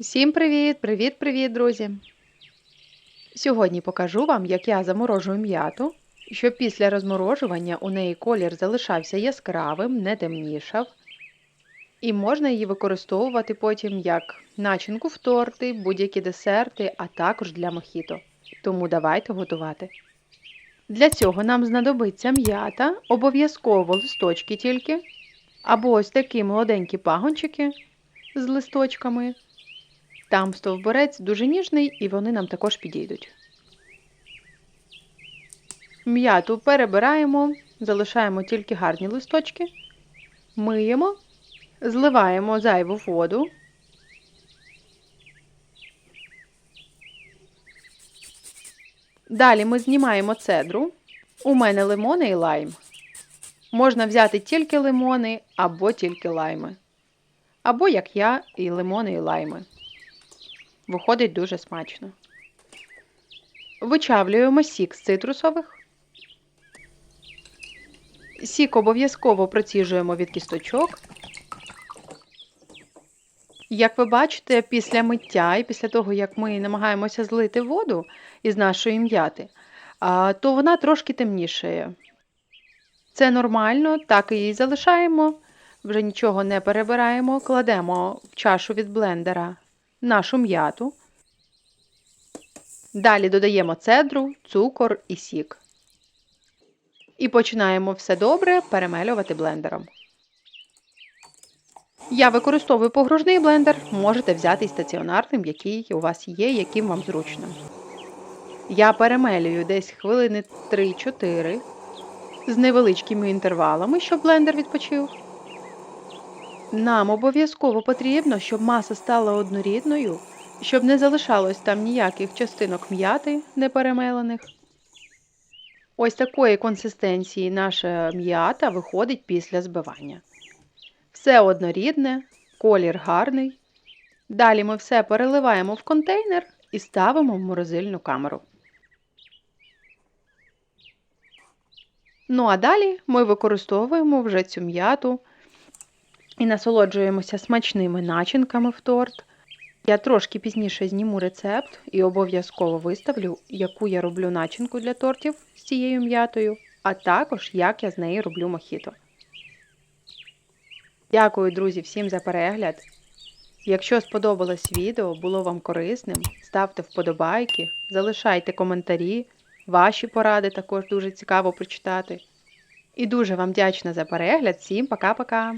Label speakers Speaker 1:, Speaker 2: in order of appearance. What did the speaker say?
Speaker 1: Всім привіт! Привіт-привіт, друзі! Сьогодні покажу вам, як я заморожую м'яту, щоб після розморожування у неї колір залишався яскравим, не темнішав, і можна її використовувати потім як начинку в торти, будь-які десерти, а також для мохіто. Тому давайте готувати. Для цього нам знадобиться м'ята, обов'язково листочки тільки, або ось такі молоденькі пагончики з листочками. Там стовбурець дуже ніжний і вони нам також підійдуть. М'яту перебираємо, залишаємо тільки гарні листочки, миємо, зливаємо зайву воду. Далі ми знімаємо цедру. У мене лимони і лайм. Можна взяти тільки лимони або тільки лайми. Або, як я, і лимони і лайми. Виходить дуже смачно. Вичавлюємо сік з цитрусових. Сік обов'язково проціжуємо від кісточок. Як ви бачите, після миття і після того, як ми намагаємося злити воду із нашої м'яти, то вона трошки темнішає. Це нормально, так і її залишаємо, вже нічого не перебираємо, кладемо в чашу від блендера нашу м'яту. Далі додаємо цедру, цукор і сік. І починаємо все добре перемелювати блендером. Я використовую погружний блендер, можете взяти і стаціонарним, який у вас є, яким вам зручно. Я перемелюю десь хвилини 3-4 з невеличкими інтервалами, щоб блендер відпочив. Нам обов'язково потрібно, щоб маса стала однорідною, щоб не залишалось там ніяких частинок м'яти неперемелених. Ось такої консистенції наша м'ята виходить після збивання. Все однорідне, колір гарний. Далі ми все переливаємо в контейнер і ставимо в морозильну камеру. Ну а далі ми використовуємо вже цю м'яту і насолоджуємося смачними начинками в торт. Я трошки пізніше зніму рецепт і обов'язково виставлю, яку я роблю начинку для тортів з цією м'ятою, а також як я з неї роблю мохіто. Дякую, друзі, всім за перегляд. Якщо сподобалось відео, було вам корисним, ставте вподобайки, залишайте коментарі, ваші поради також дуже цікаво прочитати. І дуже вам вдячна за перегляд. Всім пока-пока!